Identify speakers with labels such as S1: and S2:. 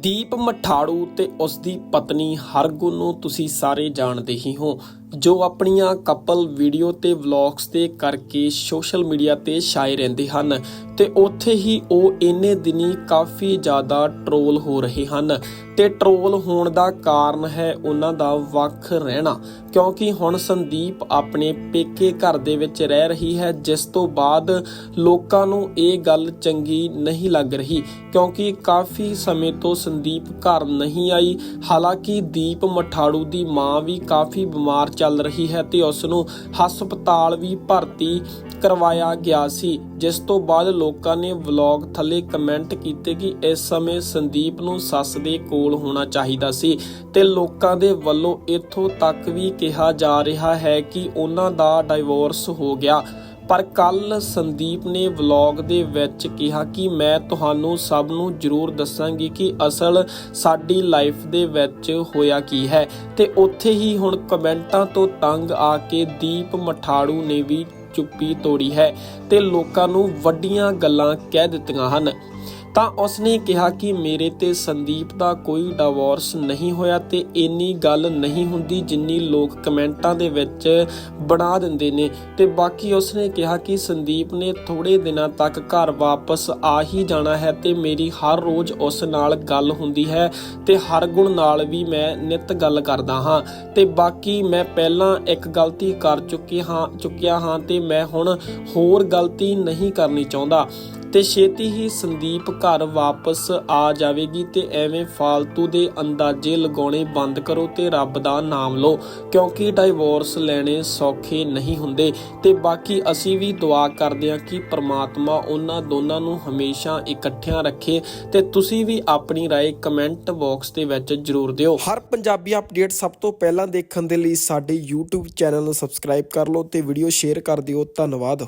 S1: ਦੀਪ ਮਠਾੜੂ ਤੇ ਉਸ ਦੀ ਪਤਨੀ ਹਰਗੁਣ ਨੂੰ ਤੁਸੀਂ ਸਾਰੇ ਜਾਣਦੇ ਹੀ ਹੋ। ਜੋ ਆਪਣੀਆਂ ਕਪਲ ਵੀਡੀਓ ਤੇ ਵਲੌਗਸ ਤੇ ਕਰਕੇ ਸੋਸ਼ਲ ਮੀਡੀਆ ਤੇ ਛਾਏ ਰਹਿੰਦੇ ਹਨ ਤੇ ਉੱਥੇ ਹੀ ਉਹ ਇੰਨੇ ਦਿਨੀ ਕਾਫੀ ਜ਼ਿਆਦਾ ਟਰੋਲ ਹੋ ਰਹੇ ਹਨ ਤੇ ਟਰੋਲ ਹੋਣ ਦਾ ਕਾਰਨ ਹੈ ਉਹਨਾਂ ਦਾ ਵੱਖ ਰਹਿਣਾ ਕਿਉਂਕਿ ਹੁਣ ਸੰਦੀਪ ਆਪਣੇ ਪੇਕੇ ਘਰ ਦੇ ਵਿੱਚ ਰਹਿ ਰਹੀ ਹੈ, ਜਿਸ ਤੋਂ ਬਾਅਦ ਲੋਕਾਂ ਨੂੰ ਇਹ ਗੱਲ ਚੰਗੀ ਨਹੀਂ ਲੱਗ ਰਹੀ ਕਿਉਂਕਿ ਕਾਫੀ ਸਮੇਂ ਤੋਂ ਸੰਦੀਪ ਘਰ ਨਹੀਂ ਆਈ। ਹਾਲਾਂਕਿ ਦੀਪ ਮਠਾੜੂ ਦੀ ਮਾਂ ਵੀ ਕਾਫੀ ਬਿਮਾਰ ਚੱਲ ਰਹੀ ਹੈ ਤੇ ਉਸ ਨੂੰ ਹਸਪਤਾਲ ਵੀ ਭਰਤੀ ਕਰਵਾਇਆ ਗਿਆ ਸੀ, ਜਿਸ ਤੋਂ ਬਾਅਦ ਲੋਕਾਂ ਨੇ ਵਲੌਗ ਥੱਲੇ ਕਮੈਂਟ ਕੀਤੇ ਕਿ ਇਸ ਸਮੇਂ ਸੰਦੀਪ ਨੂੰ ਸੱਸ ਦੇ ਕੋਲ ਹੋਣਾ ਚਾਹੀਦਾ ਸੀ ਤੇ ਲੋਕਾਂ ਦੇ ਵੱਲੋਂ ਇੱਥੋਂ ਤੱਕ ਵੀ ਕਿਹਾ ਜਾ ਰਿਹਾ ਹੈ ਕਿ ਉਹਨਾਂ ਦਾ ਡਿਵੋਰਸ ਹੋ ਗਿਆ। ਪਰ ਕੱਲ ਸੰਦੀਪ ਨੇ ਵਲੌਗ ਦੇ ਵਿੱਚ ਕਿਹਾ ਕਿ ਮੈਂ ਤੁਹਾਨੂੰ ਸਭ ਨੂੰ ਜ਼ਰੂਰ ਦੱਸਾਂਗੀ ਕਿ ਅਸਲ ਸਾਡੀ ਲਾਈਫ ਦੇ ਵਿੱਚ ਹੋਇਆ ਕੀ ਹੈ। ਤੇ ਉੱਥੇ ਹੀ ਹੁਣ ਕਮੈਂਟਾਂ ਤੋਂ ਤੰਗ ਆ ਕੇ ਦੀਪ ਮਠਾੜੂ ਨੇ ਵੀ ਚੁੱਪੀ ਤੋੜੀ ਹੈ ਤੇ ਲੋਕਾਂ ਨੂੰ ਵੱਡੀਆਂ ਗੱਲਾਂ ਕਹਿ ਦਿੱਤੀਆਂ ਹਨ। ਤਾਂ ਉਸਨੇ ਕਿਹਾ ਕਿ ਮੇਰੇ ਤੇ ਸੰਦੀਪ ਦਾ ਕੋਈ ਡਿਵੋਰਸ ਨਹੀਂ ਹੋਇਆ ਤੇ ਇੰਨੀ ਗੱਲ ਨਹੀਂ ਹੁੰਦੀ ਜਿੰਨੀ ਲੋਕ ਕਮੈਂਟਾਂ ਦੇ ਵਿੱਚ ਬਣਾ ਦਿੰਦੇ ਨੇ। ਤੇ ਬਾਕੀ ਉਸਨੇ ਕਿਹਾ ਕਿ ਸੰਦੀਪ ਨੇ ਥੋੜੇ ਦਿਨਾਂ ਤੱਕ ਘਰ ਵਾਪਸ ਆ ਹੀ ਜਾਣਾ ਹੈ ਤੇ ਮੇਰੀ ਹਰ ਰੋਜ਼ ਉਸ ਨਾਲ ਗੱਲ ਹੁੰਦੀ ਹੈ ਤੇ ਹਰ ਗੁਣ ਨਾਲ ਵੀ ਮੈਂ ਨਿਤ ਗੱਲ ਕਰਦਾ ਹਾਂ। ਤੇ ਬਾਕੀ ਮੈਂ ਪਹਿਲਾਂ ਇੱਕ ਗਲਤੀ ਕਰ ਚੁੱਕੀ ਹਾਂ, ਚੁੱਕਿਆ ਹਾਂ ਤੇ ਮੈਂ ਹੁਣ ਹੋਰ ਗਲਤੀ ਨਹੀਂ ਕਰਨੀ ਚਾਹੁੰਦਾ। ਤੇ ਛੇਤੀ ਹੀ ਸੰਦੀਪ ਘਰ ਵਾਪਸ ਆ ਜਾਵੇਗੀ ਤੇ ਐਵੇਂ ਫਾਲਤੂ ਦੇ ਅੰਦਾਜ਼ੇ ਲਗਾਉਣੇ ਬੰਦ ਕਰੋ ਤੇ ਰੱਬ ਦਾ ਨਾਮ ਲਓ ਕਿਉਂਕਿ ਡਿਵੋਰਸ ਲੈਣੇ ਸੌਖੇ ਨਹੀਂ ਹੁੰਦੇ ਤੇ ਬਾਕੀ ਅਸੀਂ ਵੀ ਦੁਆ ਕਰਦੇ ਹਾਂ ਕਿ ਪ੍ਰਮਾਤਮਾ ਉਹਨਾਂ ਦੋਨਾਂ ਨੂੰ ਹਮੇਸ਼ਾ ਇਕੱਠਿਆਂ ਰੱਖੇ ਤੇ ਤੁਸੀਂ ਵੀ ਆਪਣੀ رائے ਕਮੈਂਟ ਬਾਕਸ ਦੇ ਵਿੱਚ ਜਰੂਰ ਦਿਓ ਹਰ ਪੰਜਾਬੀ ਅਪਡੇਟ ਸਭ ਤੋਂ ਪਹਿਲਾਂ ਦੇਖਣ ਦੇ ਲਈ ਸਾਡੇ YouTube ਚੈਨਲ ਨੂੰ ਸਬਸਕ੍ਰਾਈਬ ਕਰ ਲਓ ਤੇ ਵੀਡੀਓ ਸ਼ੇਅਰ ਕਰ ਦਿਓ ਧੰਨਵਾਦ